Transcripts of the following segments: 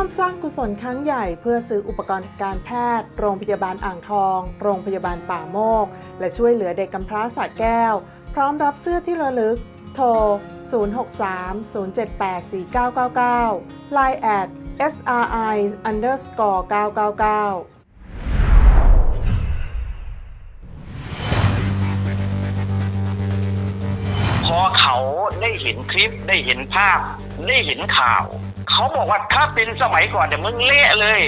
ร่วมสร้างกุศลครั้งใหญ่เพื่อซื้ออุปกรณ์การแพทย์ โรงพยาบาลอ่างทอง โรงพยาบาลป่าโมก และช่วยเหลือเด็กกำพร้าสระแก้ว พร้อมรับเสื้อที่ระลึก โทร 063-078-4999 Line at SRI underscore 999พอเขาได้เห็นคลิปได้เห็นภาพ ได้เห็นข่าว เขาบอกว่าถ้าเป็นสมัยก่อนเนี่ยมึงเละเลย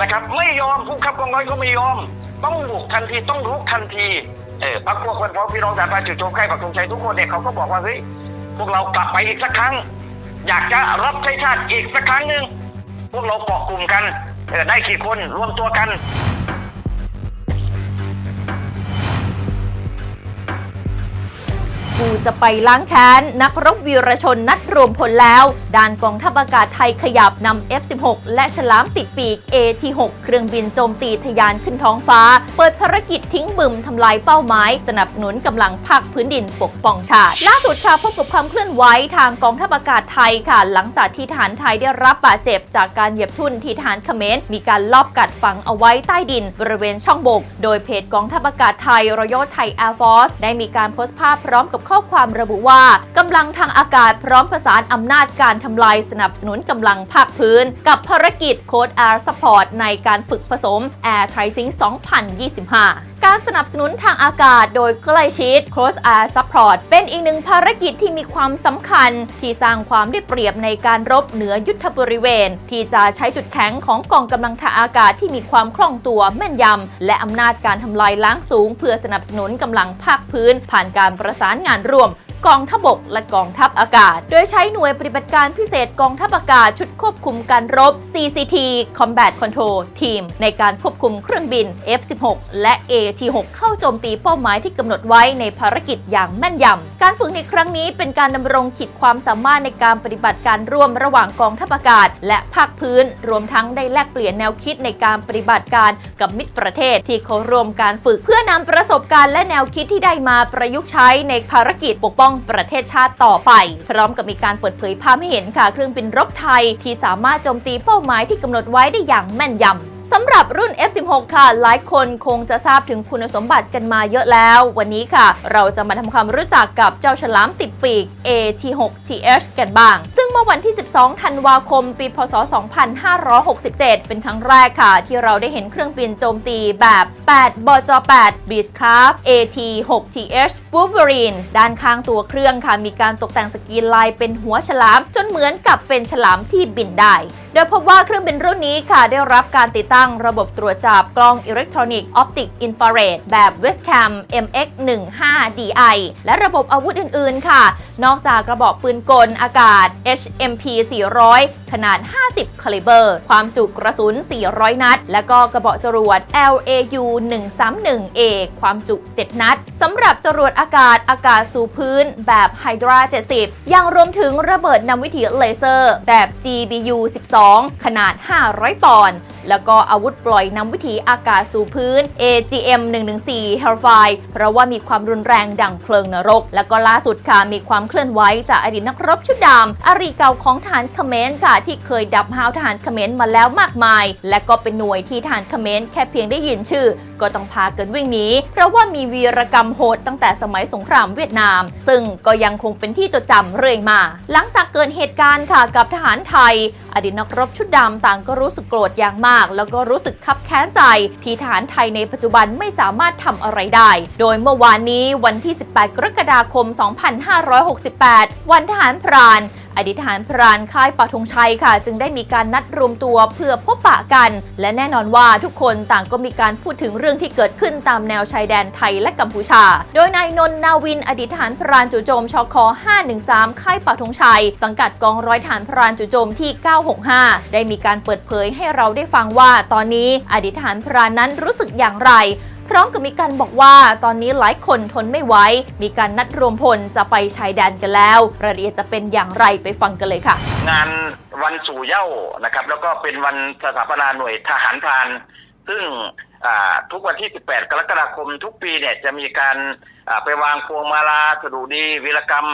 นะครับ ไม่ยอมผู้ขับกองร้อยก็ไม่ยอม ต้องบุกทันทีต้องรุกทันทีเออพักพวกคนพ้องพี่น้องสารพันจุดโจมใกล้ปักธงชัยทุกคนเนี่ยเขาก็บอกว่าเฮ้ยพวกเรากลับไปอีกสักครั้ง อยากจะรับใช้ชาติอีกสักครั้งหนึ่งพวกเราเกาะกลุ่มกันเออได้กี่คนรวมตัวกัน กูจะไปล้างแค้น นักรบวีรชนนัดรวมพลแล้ว ด้านกองทัพอากาศไทยขยับนำ F16 และฉลามติดปีก AT6 เครื่องบินโจมตีทะยานขึ้นท้องฟ้า เปิดภารกิจทิ้งบึมทำลายเป้าหมาย สนับสนุนกำลังภาคพื้นดินปกป้องชาติ ล่าสุดค่ะพบกับความเคลื่อนไหวทางกองทัพอากาศไทยค่ะ หลังจากที่ทหารไทยได้รับบาดเจ็บ จากการเหยียบทุ่นที่ทหารเขมรมีการลอบกัดฝังเอาไว้ใต้ดิน บริเวณช่องบก โดยเพจกองทัพอากาศไทย Royal Thai Air Force ได้มีการโพสต์ภาพพร้อมกับข้อความระบุว่ากำลังทางอากาศพร้อมประสานอำนาจการทำลายสนับสนุนกำลังภาคพื้น กับภารกิจโค้ดแอร์สปอร์ตในการฝึกผสม Air Tracing 2025การสนับสนุนทางอากาศโดยใกล้ชิด Cross Air Support เป็นอีกหนึ่งภารกิจที่มีความสำคัญ ที่สร้างความได้เปรียบในการรบเหนือยุทธบริเวณ ที่จะใช้จุดแข็งของกองกำลังทางอากาศที่มีความคล่องตัวแม่นยำ และอำนาจการทำลายล้างสูง เพื่อสนับสนุนกำลังภาคพื้น ผ่านการประสานงานร่วม กองทัพบกและกองทัพอากาศ โดยใช้หน่วยปฏิบัติการพิเศษกองทัพอากาศชุดควบคุมการรบ CCT Combat Control Team ในการควบคุมเครื่องบิน F16 และ AT6 เข้าโจมตีเป้าหมายที่กำหนดไว้ในภารกิจอย่างแม่นยำ การฝึกในครั้งนี้เป็นการดำรงขีดความสามารถในการปฏิบัติการร่วมระหว่างกองทัพอากาศ และภาคพื้น รวมทั้งได้แลกเปลี่ยนแนวคิดในการปฏิบัติการกับมิตรประเทศ ที่เขาร่วมการฝึกเพื่อนำประสบการณ์และแนวคิดที่ได้มาประยุกต์ใช้ในภารกิจปกป้องประเทศชาติต่อไป พร้อมกับมีการเปิดเผยภาพให้เห็นค่ะ เครื่องบินรบไทยที่สามารถโจมตีเป้าหมายที่กำหนดไว้ได้อย่างแม่นยำสำหรับรุ่น F16 ค่ะ หลายคนคงจะทราบถึงคุณสมบัติกันมาเยอะแล้ว วันนี้ค่ะ เราจะมาทำความรู้จักกับเจ้าฉลามติดปีก AT6TH กันบ้าง ซึ่ง มื่อวันที่ 12 ธันวาคม ปีพศ 2567 เป็นครั้งแรกค่ะ ที่เราได้เห็นเครื่องบินโจมตีแบบ 8 บจ 8 Beechcraft AT6TH Wolverine ด้านข้างตัวเครื่องค่ะ มีการตกแต่งสกรีนลายเป็นหัวฉลาม จนเหมือนกับเป็นฉลามที่บินได้ โดยพบว่าเครื่องบินรุ่นนี้ค่ะได้รับการติดตั้งระบบตรวจจับกล้องอิเล็กทรอนิกส์ออปติกอินฟราเรดแบบ Westcam MX15DI และระบบอาวุธอื่น ๆ ค่ะ นอกจากกระบอกปืนกลอากาศ HMP 400 ขนาด 50 คาลิเบอร์ ความจุกระสุน 400 นัด และก็กระบอกจรวด LAU 131A ความจุ 7 นัด สำหรับจรวดอากาศอากาศสู่พื้นแบบ Hydra 70 ยังรวมถึงระเบิดนำวิถีเลเซอร์แบบ GBU 12ขนาด 500 ปอนด์แล้วก็อาวุธปล่อยนำวิถีอากาศสู่พื้น AGM 114 Hellfire เพราะว่ามีความรุนแรงดังเพลิงนรก แล้วก็ล่าสุดค่ะมีความเคลื่อนไหวจากอดีตนักรบชุดดำอารีเก่าของทหารเขมรค่ะ ที่เคยดับห้าวทหารเขมรมาแล้วมากมาย และก็เป็นหน่วยที่ทหารเขมรแค่เพียงได้ยินชื่อ ก็ต้องพากันวิ่งหนีเพราะว่ามีวีรกรรมโหดตั้งแต่สมัยสงครามเวียดนาม ซึ่งก็ยังคงเป็นที่จดจำเรื่อยมา หลังจากเกิดเหตุการณ์ค่ะกับทหารไทย อดีตนักรบชุดดำต่างก็รู้สึกโกรธอย่างมาก แล้วก็รู้สึกคับแค้นใจที่ทหารไทยในปัจจุบันไม่สามารถทำอะไรได้ โดยเมื่อวานนี้วันที่ 18 กรกฎาคม 2568 วันทหารพราน อดีตทหารพรานค่ายปักธงชัยค่ะ จึงได้มีการนัดรวมตัวเพื่อพบปะกัน และแน่นอนว่าทุกคนต่างก็มีการพูดถึงเรื่องที่เกิดขึ้นตามแนวชายแดนไทยและกัมพูชา โดยนายนนท์นาวิน อดีตทหารพรานจู่โจมชค513 ค่ายปักธงชัย สังกัดกองร้อยทหารพรานจู่โจมที่ 965 ได้มีการเปิดเผยให้เราได้ฟังว่าตอนนี้อดีตทหารพรานนั้นรู้สึกอย่างไร พร้อมกับมีการบอกว่าตอนนี้หลายคนทนไม่ไหวมีการนัดรวมพลจะไปชายแดนกันแล้ว รายละเอียดจะเป็นอย่างไรไปฟังกันเลยค่ะ งานวันสู่เย้านะครับ แล้วก็เป็นวันสถาปนาหน่วยทหารพราน ซึ่งทุกวันที่ 18 กรกฎาคมทุกปีเนี่ยจะมีการไปวางพวงมาลาสดุดีวีรกรรม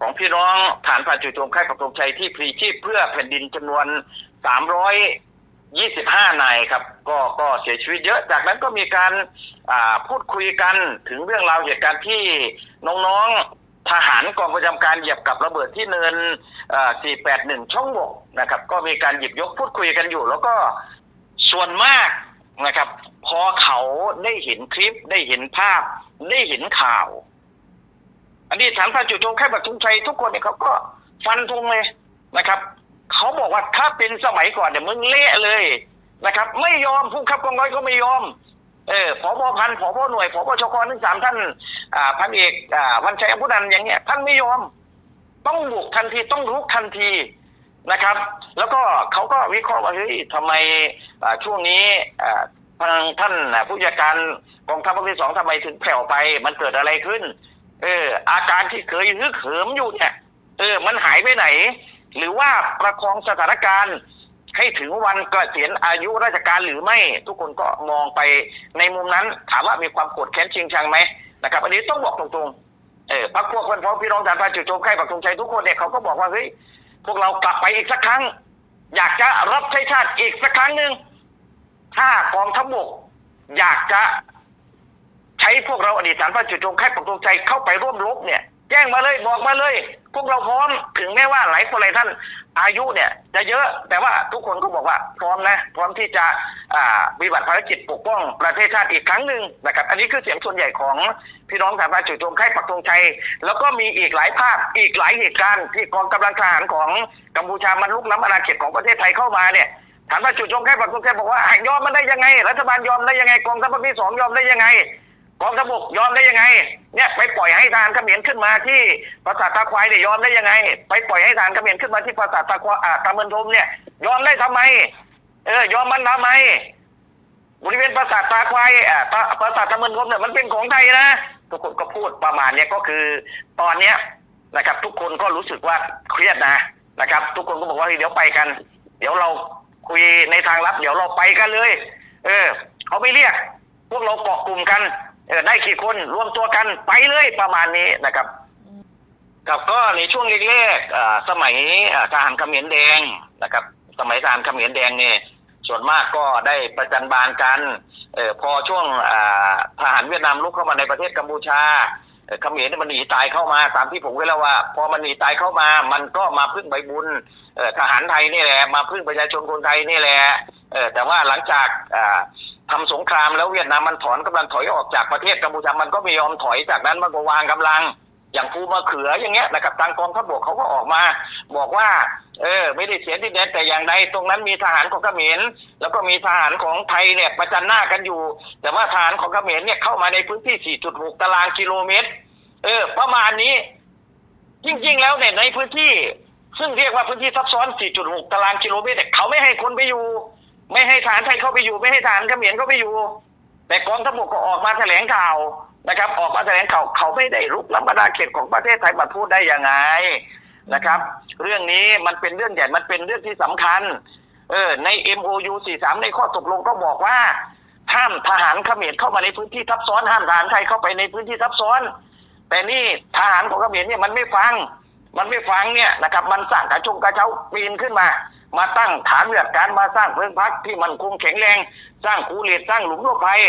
ของพี่น้องฐานผ่านจุดโจมค่ายปักธงชัยที่พลีชีพเพื่อแผ่นดินจำนวนสามร้อ ยี่สิบห้านายครับ ก็ก็เสียชีวิตเยอะ จากนั้นก็มีการพูดคุยกันถึงเรื่องราวเหตุการณ์ที่น้องๆทหารกองประจำการเหยียบกับระเบิดที่เนินสี่แปดหนึ่งช่องบกนะครับ ก็มีการหยิบยกพูดคุยกันอยู่ แล้วก็ส่วนมากนะครับ พอเขาได้เห็นคลิปได้เห็นภาพได้เห็นข่าว อันนี้ฐานพันจุโจมแค่ปักธงชัยทุกคนเนี่ยเขาก็ฟันธงเลยนะครับ เขาบอกว่าถ้าเป็นสมัยก่อนเนี่ยมึงเละเลยนะครับ ไม่ยอมผู้ขับกองร้อยก็ไม่ยอม เออผบพันผบหน่วยผบชกทั้งสามท่านอ่าพันเอกอ่าวันชัยอภุนันอย่างเงี้ยท่านไม่ยอม ต้องบุกทันทีต้องรุกทันทีนะครับ แล้วก็เขาก็วิเคราะห์ว่าเฮ้ยทำไมช่วงนี้ทางท่านผู้จัดการกองทัพภาคที่สองทำไมถึงแผ่วไป มันเกิดอะไรขึ้น เออ อาการที่เคยฮึกเหิมอยู่เนี่ยเออ มันหายไปไหน หรือว่าประคองสถานการณ์ให้ถึงวันเกษียณอายุราชการหรือไม่ ทุกคนก็มองไปในมุมนั้น ถามว่ามีความโกรธแค้นชิงชังไหมนะครับ อันนี้ต้องบอกตรงๆเออพักพวกคนพ้องพี่น้องทหารพาจุดโจมไข่ปักธงชัยทุกคนเนี่ยเขาก็บอกว่าเฮ้ยพวกเรากลับไปอีกสักครั้ง อยากจะรับใช้ชาติอีกสักครั้งหนึ่งถ้ากองทัพบกอยากจะใช้พวกเราอดีตฐานพระจุดโจมไข่ปักธงชัยเข้าไปร่วมรบเนี่ย แจ้งมาเลยบอกมาเลย พวกเราพร้อมถึงแม้ว่าหลายคนหลายท่าน อายุเนี่ย จะเยอะแต่ว่าทุกคนก็บอกว่าพร้อมนะพร้อมที่จะปฏิบัติภารกิจปกป้องประเทศชาติอีกครั้งหนึ่งนะครับ อันนี้คือเสียงส่วนใหญ่ของพี่น้องฐานพระจุดโจมไข่ปักธงชัย แล้วก็มีอีกหลายภาพอีกหลายเหตุการณ์ที่กองกำลังทหารของกัมพูชามันลุกล้ำอาณาเขตของประเทศไทยเข้ามาเนี่ยฐานพระจุดโจมไข่ปักธงชัยบอกว่ายอมมันได้ยังไง รัฐบาลยอมได้ยังไงกองทัพภาคที่สองยอมได้ยังไงกองทัพบกยอมได้ยังไง เนี่ยไปปล่อยให้ทารเขมรขึ้นมาที่ปราสาทตาควายเนี่ยยอมได้ยังไง ไปปล่อยให้ทารเขมรขึ้นมาที่ปราสาทตาควายอ่าตาเมินทมเนี่ย ยอมได้ทำไม เออยอมมันทำไม บริเวณปราสาทตาควายอ่าตาปราสาทตาเมินทมเนี่ยมันเป็นของไทยนะทุกคนก็พูดประมาณเนี้ยก็คือตอนเนี้ยนะครับ ทุกคนก็รู้สึกว่าเครียดนะนะครับ ทุกคนก็บอกว่าเดี๋ยวไปกัน เดี๋ยวเราคุยในทางลับ เดี๋ยวเราไปกันเลย เออเขาไม่เรียก พวกเราเกาะกลุ่มกัน เออได้กี่คนรวมตัวกันไปเลยประมาณนี้นะครับครับก็ในช่วงแรกๆอ่าสมัยอ่าทหารเขมรแดงนะครับ สมัยทหารเขมรแดงเนี่ยส่วนมากก็ได้ประจันบานกันเออพอช่วงอ่าทหารเวียดนามลุกเข้ามาในประเทศกัมพูชาเอ่อเขมรเนี่ยมันหนีตายเข้ามาตามที่ผมเคยเล่าว่า พอมันหนีตายเข้ามา มันก็มาพึ่งใบบุญเออทหารไทยนี่แหละ มาพึ่งประชาชนคนไทยนี่แหละเออแต่ว่าหลังจาก อ่าทำสงครามแล้วเวียดนามมันถอนกำลังถอยออกจากประเทศกัมพูชามันก็ไม่ยอมถอยจากนั้นมันก็วางกำลัง อย่างภูมะเขืออย่างเงี้ยนะครับทางกองทัพบกเขาก็ออกมา บอกว่า เออ ไม่ได้เสียดินแดนแต่อย่างใดตรงนั้นมีทหารของเขมรแล้วก็มีทหารของไทยเนี่ยประจันหน้ากันอยู่ แต่ว่าทหารของเขมรเนี่ยเข้ามาในพื้นที่ 4.6 ตารางกิโลเมตร เออ ประมาณนี้ จริง ๆ แล้วเนี่ยในพื้นที่ ซึ่งเรียกว่าพื้นที่ซับซ้อน 4.6 ตารางกิโลเมตรเนี่ยเขาไม่ให้คนไปอยู่ ไม่ให้ทหารไทยเข้าไปอยู่ ไม่ให้ทหารเขมรเข้าไปอยู่ แต่กองทัพบกก็ออกมาแถลงข่าวนะครับ ออกมาแถลงข่าวเขาไม่ได้รุกล้ำอาณาเขตของประเทศไทยมาพูดได้ยังไงนะครับ เรื่องนี้มันเป็นเรื่องใหญ่มันเป็นเรื่องที่สำคัญ เออใน MOU 43 ในข้อตกลงก็บอกว่าห้ามทหารเขมรเข้ามาในพื้นที่ทับซ้อนห้ามทหารไทยเข้าไปในพื้นที่ทับซ้อน แต่นี่ทหารของเขมรเนี่ยมันไม่ฟัง มันไม่ฟังเนี่ยนะครับ มันสร้างกระชงกระเช้าปีนขึ้นมา มาตั้งฐานเลือการมาสร้างเพิงพักที่มันคงแข็งแรง สร้างคูเหล็กสร้างหลุมหลบภัย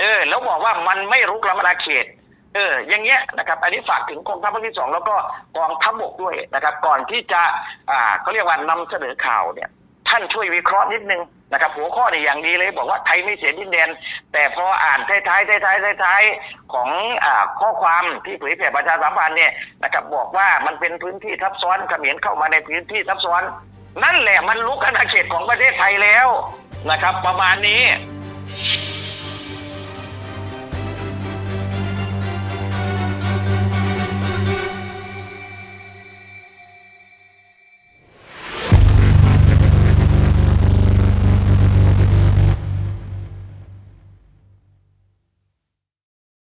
เออ แล้วบอกว่ามันไม่รุกล้ำอาณาเขต เออ อย่างเงี้ยนะครับ อันนี้ฝากถึงกองทัพภาคที่สองแล้วก็กองทัพบกด้วยนะครับ ก่อนที่จะอ่าเขาเรียกว่านำเสนอข่าวเนี่ย ท่านช่วยวิเคราะห์นิดนึงนะครับ หัวข้อเนี่ยอย่างดีเลย บอกว่าไทยไม่เสียดินแดน แต่พออ่านท้ายๆท้ายๆท้ายๆของอ่าข้อความที่เผยแผ่ประชาสัมพันธ์เนี่ยนะครับ บอกว่ามันเป็นพื้นที่ทับซ้อนเขมรเข้ามาในพื้นที่ทับซ้อน นั่นแหละมันลุกอาณาเขตของประเทศไทยแล้วนะครับ ประมาณนี้